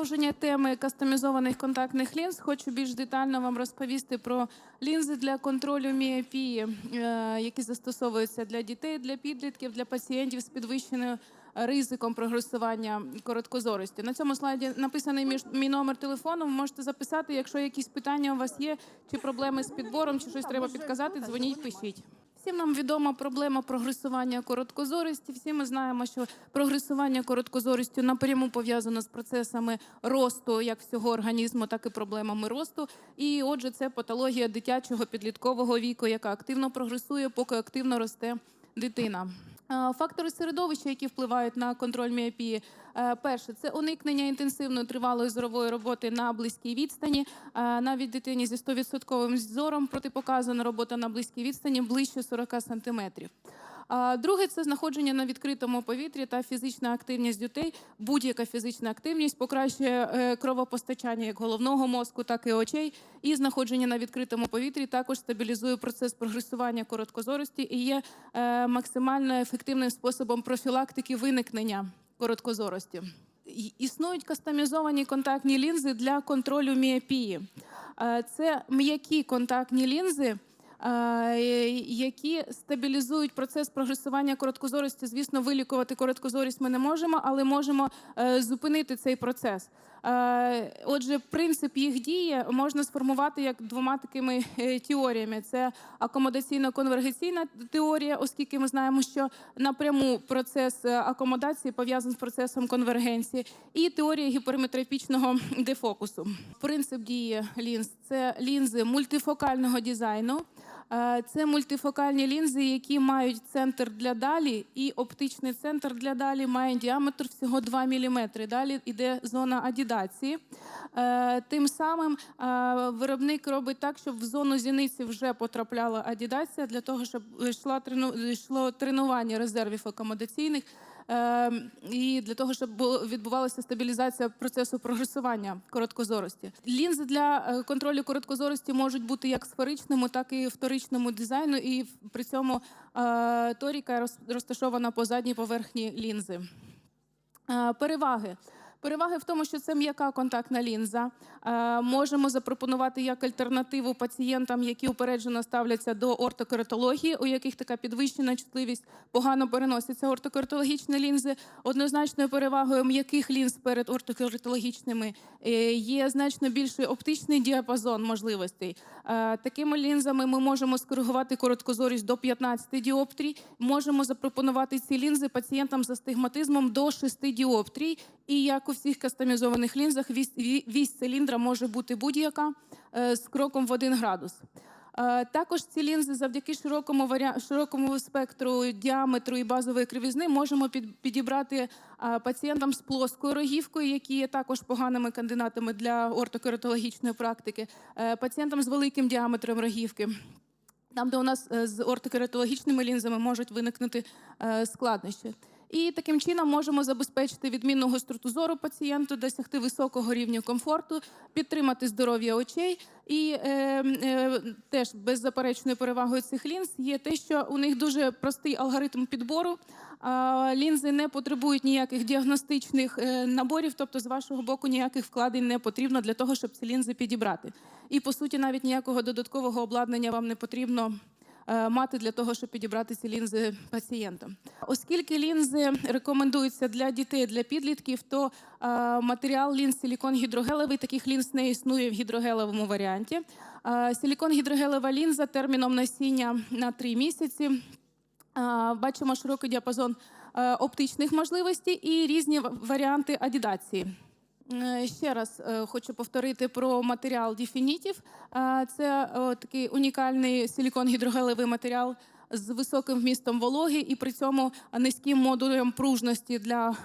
продовження теми кастомізованих контактних лінз хочу більш детально вам розповісти про лінзи для контролю міопії, е, які застосовуються для дітей, для підлітків, для пацієнтів з підвищеною ризиком прогресування короткозорості. На цьому слайді написаний між- мій номер телефону. Ви можете записати, якщо якісь питання у вас є, чи проблеми з підбором, чи щось треба підказати, дзвоніть, пишіть. Всім нам відома проблема прогресування короткозорості. Всі ми знаємо, що прогресування короткозорістю напряму пов'язано з процесами росту як всього організму, так і проблемами росту. І отже, це патологія дитячого підліткового віку, яка активно прогресує, поки активно росте дитина. Е, Фактори середовища, які впливають на контроль міопії, Е, перше це уникнення інтенсивної тривалої зорової роботи на близькій відстані. Е, Навіть дитині зі 100% зором протипоказана робота на близькій відстані ближче 40 сантиметрів. А Друге це знаходження на відкритому повітрі та фізична активність дітей. Будь-яка фізична активність покращує е, кровопостачання як головного мозку, так і очей. І знаходження на відкритому повітрі також стабілізує процес прогресування короткозорості і є е, максимально ефективним способом профілактики виникнення короткозорості. Існують кастомізовані контактні лінзи для контролю міопії. Е, Це м'які контактні лінзи, які стабілізують процес прогресування короткозорості. Звісно, вилікувати короткозорість ми не можемо, але можемо е, зупинити цей процес. Е, Отже, принцип їх дії можна сформувати як двома такими е, теоріями: це акомодаційно-конвергенційна теорія, оскільки ми знаємо, що напряму процес е, акомодації пов'язаний з процесом конвергенції, і теорія гіперметрофічного дефокусу. Принцип дії лінз це лінзи мультифокального дизайну. Е, Це мультифокальні лінзи, які мають центр для далі, і оптичний центр для далі має діаметр всього 2 мм. Далі йде зона адідації. Е, Тим самим е, виробник робить так, щоб в зону зіниці вже потрапляла адідація для того, щоб йшло тренування резервів акомодаційних. Е, і для того, щоб відбувалася стабілізація процесу прогресування короткозорості. Лінзи для е, контролю короткозорості можуть бути як сферичному, так і вторичному дизайну, і при цьому е, торіка роз- розташована по задній поверхні лінзи. Е, Переваги. Переваги в тому, що це м'яка контактна лінза. Е, Можемо запропонувати як альтернативу пацієнтам, які упереджено ставляться до ортокератології, у яких така підвищена чутливість погано переносяться ортокератологічні лінзи. Однозначною перевагою м'яких лінз перед ортокератологічними е, є значно більший оптичний діапазон можливостей. Е, Такими лінзами ми можемо скоригувати короткозорість до 15 діоптрій. Можемо запропонувати ці лінзи пацієнтам з астигматизмом до 6 діоптрій. І як у всіх кастомізованих лінзах, вісь, ві- вісь циліндра може бути будь-яка е, з кроком в 1 градус. Е, Також ці лінзи завдяки широкому варіа... широкому спектру діаметру і базової кривізни можемо під... підібрати е, пацієнтам з плоскою рогівкою, які є також поганими кандидатами для ортокератологічної практики, пацієнтам з великим діаметром рогівки. Там, де у нас з ортокератологічними лінзами можуть виникнути складнощі. І таким чином можемо забезпечити відмінну гостроту зору пацієнту, досягти високого рівня комфорту, підтримати здоров'я очей. І е, е, теж беззаперечною перевагою цих лінз є те, що у них дуже простий алгоритм підбору. Лінзи не потребують ніяких діагностичних е, наборів, тобто з вашого боку ніяких вкладень не потрібно для того, щоб ці лінзи підібрати. І по суті, навіть ніякого додаткового обладнання вам не потрібно мати для того, щоб підібрати ці лінзи пацієнтам. Оскільки лінзи рекомендуються для дітей, для підлітків, то е, матеріал лінз силікон гідрогелевий, таких лінз не існує в гідрогелевому варіанті. Е, Силікон гідрогелева лінза терміном носіння на 3 місяці. Е, Бачимо широкий діапазон е, оптичних можливостей і різні варіанти адідації. Е, Ще раз е, хочу повторити про матеріал Definitive. Е, Це такий унікальний силікон-гідрогелевий матеріал з високим вмістом вологи і при цьому низьким модулем пружності для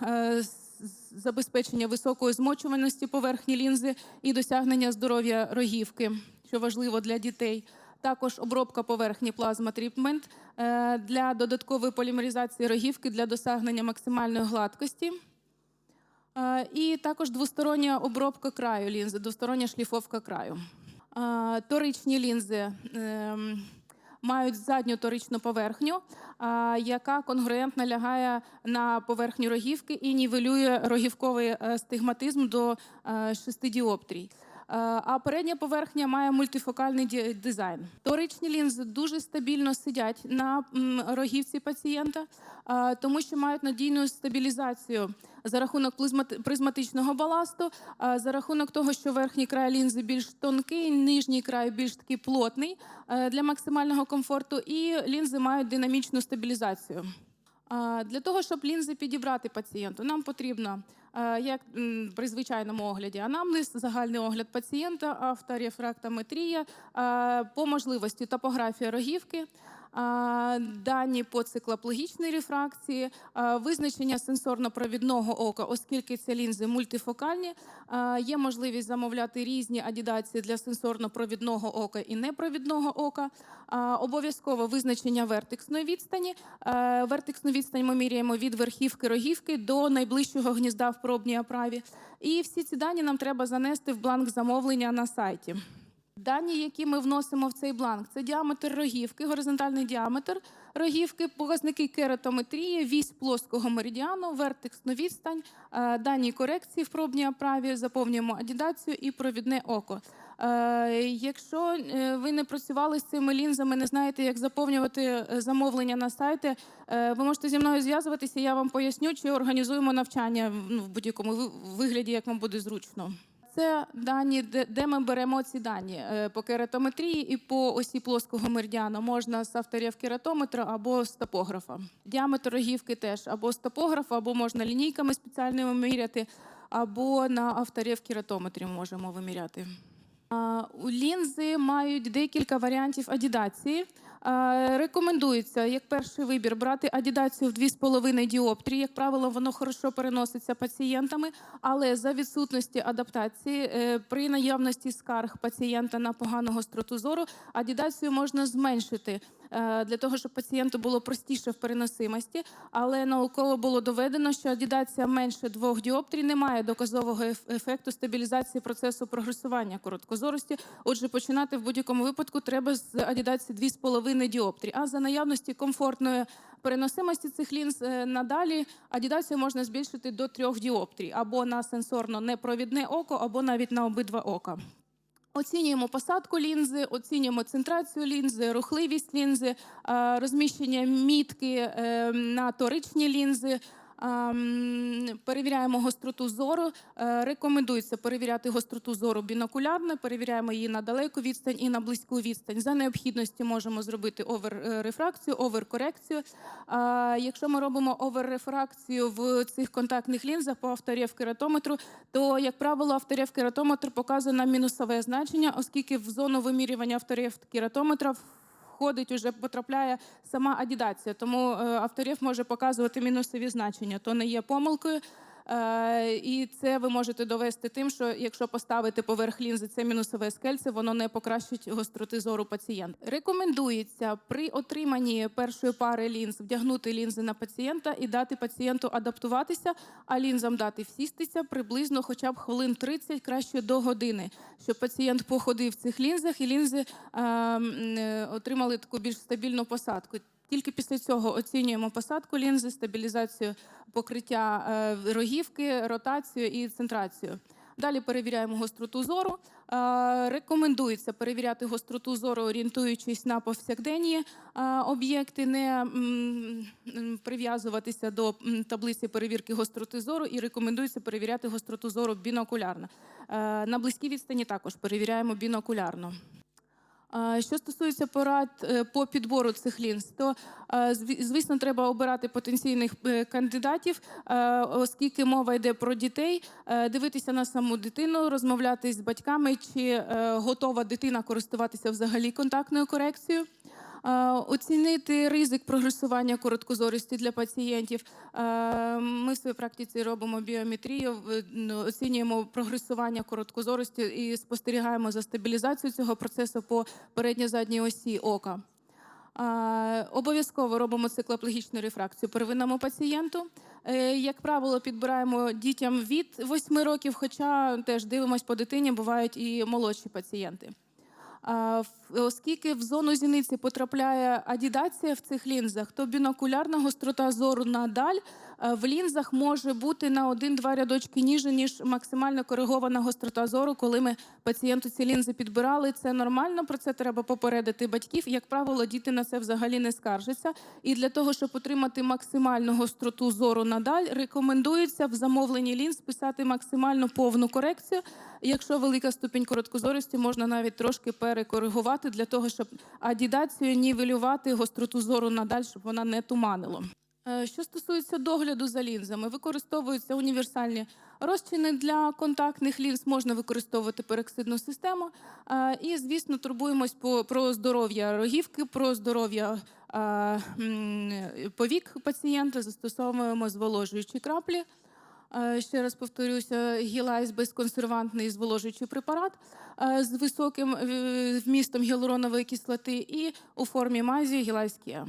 забезпечення високої змочуваності поверхні лінзи і досягнення здоров'я рогівки, що важливо для дітей. Також обробка поверхні плазма трітмент е, для додаткової полімеризації рогівки для досягнення максимальної гладкості. Е, І також двостороння обробка краю лінзи, двостороння шліфовка краю. Е, Торичні лінзи ем, мають задню торичну поверхню, яка конгруентно лягає на поверхню рогівки і нівелює рогівковий е, стигматизм до шести діоптрій. Е, А передня поверхня має мультифокальний дизайн. Торичні лінзи дуже стабільно сидять на рогівці пацієнта, е, тому що мають надійну стабілізацію за рахунок призматичного баласту, е, за рахунок того, що верхній край лінзи більш тонкий, нижній край більш такий плотний для максимального комфорту, і лінзи мають динамічну стабілізацію. Для того, щоб лінзи підібрати пацієнту, нам потрібно, як при звичайному огляді, анамнез, загальний огляд пацієнта, авторефрактометрія, е, по можливості топографія рогівки, дані по циклоплогічній рефракції, визначення сенсорно-провідного ока, оскільки ці лінзи мультифокальні, є можливість замовляти різні адідації для сенсорно-провідного ока і непровідного ока. Обов'язково визначення вертексної відстані. Вертексну відстань ми міряємо від верхівки рогівки до найближчого гнізда в пробній оправі. І всі ці дані нам треба занести в бланк замовлення на сайті. Дані, які ми вносимо в цей бланк, це діаметр рогівки, горизонтальний діаметр рогівки, показники кератометрії, вісь плоского меридіану, вертексну відстань, е, дані корекції в пробній оправі, заповнюємо адідацію і провідне око. Е, Якщо е, ви не працювали з цими лінзами, не знаєте, як заповнювати замовлення на сайті, е, ви можете зі мною зв'язуватися, я вам поясню, чи організуємо навчання ну, в будь-якому вигляді, як вам буде зручно. Це дані, де, ми беремо ці дані Е, по кератометрії і по осі плоского меридіану. Можна з авторів кератометра або з топографа. Діаметр рогівки теж або з топографа, або можна лінійками спеціальними міряти, або на авторів кератометрі можемо виміряти. У лінзи мають декілька варіантів адідації. Рекомендується як перший вибір брати адідацію в 2,5 діоптрії. Як правило, воно хорошо переноситься пацієнтами, але за відсутності адаптації е, при наявності скарг пацієнта на погану гостроту зору адідацію можна зменшити е, для того, щоб пацієнту було простіше в переносимості. Але науково було доведено, що адідація менше двох діоптрій не має доказового ефекту стабілізації процесу прогресування короткозорості. Отже, починати в будь-якому випадку треба з адідації 2,5 діоптрій. А за наявності комфортної переносимості цих лінз е, надалі адідацію можна збільшити до 3 діоптрій або на сенсорно непровідне око, або навіть на обидва ока. Оцінюємо посадку лінзи, оцінюємо центрацію лінзи, рухливість лінзи, е, розміщення мітки е, на торичні лінзи. Перевіряємо гостроту зору. Е, Рекомендується перевіряти гостроту зору бінокулярно, перевіряємо її на далеку відстань і на близьку відстань. За необхідності можемо зробити оверрефракцію, оверкорекцію. А Якщо ми робимо оверрефракцію в цих контактних лінзах по авторів кератометру, то, як правило, авторів кератометр показує нам мінусове значення, оскільки в зону вимірювання авторів кератометра входить уже потрапляє сама адідація. Тому е, авторів може показувати мінусові значення. То не є помилкою. Е, І це ви можете довести тим, що якщо поставити поверх лінзи це мінусове скельце, воно не покращить гостроти зору пацієнта. Рекомендується при отриманні першої пари лінз вдягнути лінзи на пацієнта і дати пацієнту адаптуватися, а лінзам дати всістися приблизно хоча б хвилин 30, краще до години, щоб пацієнт походив в цих лінзах і лінзи е, е, отримали таку більш стабільну посадку. Тільки після цього оцінюємо посадку лінзи, стабілізацію покриття е, рогівки, ротацію і центрацію. Далі перевіряємо гостроту зору. Е, Рекомендується перевіряти гостроту зору, орієнтуючись на повсякденні е, об'єкти, не прив'язуватися до таблиці перевірки гостроти зору, і рекомендується перевіряти гостроту зору бінокулярно. На близькій відстані також перевіряємо бінокулярно. Що стосується порад е, по підбору цих лінз, то е, зві- звісно треба обирати потенційних е, кандидатів, оскільки мова йде про дітей, дивитися на саму дитину, розмовляти з батьками, чи готова дитина користуватися взагалі контактною корекцією. Е, Оцінити ризик прогресування короткозорості для пацієнтів. Е, Ми в своїй практиці робимо біометрію, ну, оцінюємо прогресування короткозорості і спостерігаємо за стабілізацією цього процесу по передньо-задній осі ока. Е, Обов'язково робимо циклоплогічну рефракцію первинному пацієнту. Як правило, підбираємо дітям від 8 років, хоча теж дивимось по дитині, бувають і молодші пацієнти. Оскільки в зону зіниці потрапляє адідація в цих лінзах, то бінокулярна гострота зору надаль в лінзах може бути на один-два рядочки ніже, ніж максимально коригована гострота зору, коли ми пацієнту ці лінзи підбирали. Це нормально, про це треба попередити батьків. Як правило, діти на це взагалі не скаржаться. І для того, щоб отримати максимальну гостроту зору надаль, рекомендується в замовленні лінз писати максимально повну корекцію. Якщо велика ступінь короткозорості, можна навіть трошки перекоригувати для того, щоб адідацію нівелювати гостроту зору надаль, щоб вона не туманило. Е, Що стосується догляду за лінзами, використовуються універсальні розчини для контактних лінз, можна використовувати пероксидну систему. Е, І, звісно, турбуємось про здоров'я рогівки, про здоров'я е, повік пацієнта, застосовуємо зволожуючі краплі. Ще раз повторюся, гілайс безконсервантний зволожуючий препарат з високим вмістом гіалуронової кислоти і у формі мазі гілайскія.